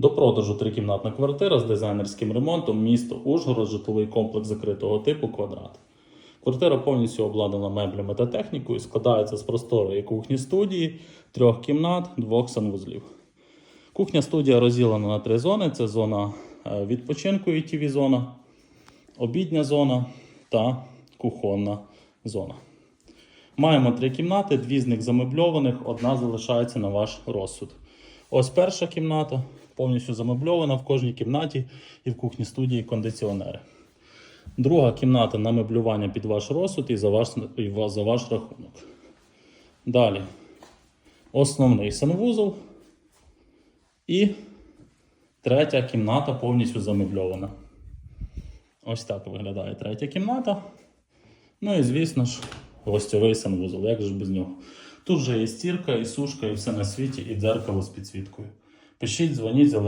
До продажу трикімнатна квартира з дизайнерським ремонтом, місто Ужгород, житловий комплекс закритого типу квадрат. Квартира повністю обладнана меблями та технікою, складається з просторої кухні студії, трьох кімнат, двох санвузлів. Кухня студія розділена на три зони: це зона е, відпочинку і тв зона, обідня зона та кухонна зона. Маємо три кімнати, дві з них замебльованих, одна залишається на ваш розсуд. Ось перша кімната, повністю замебльована в кожній кімнаті і в кухні студії кондиціонери. Друга кімната на меблювання під ваш розсуд і за ваш, і за ваш рахунок. Далі. Основний санвузол. І третя кімната повністю замебльована. Ось так виглядає третя кімната. Ну і звісно ж, гостьовий санвузол. Як же без нього? Тут же є стірка, і сушка, і все на світі, і дзеркало з підсвіткою. Пишіть, дзвоніть,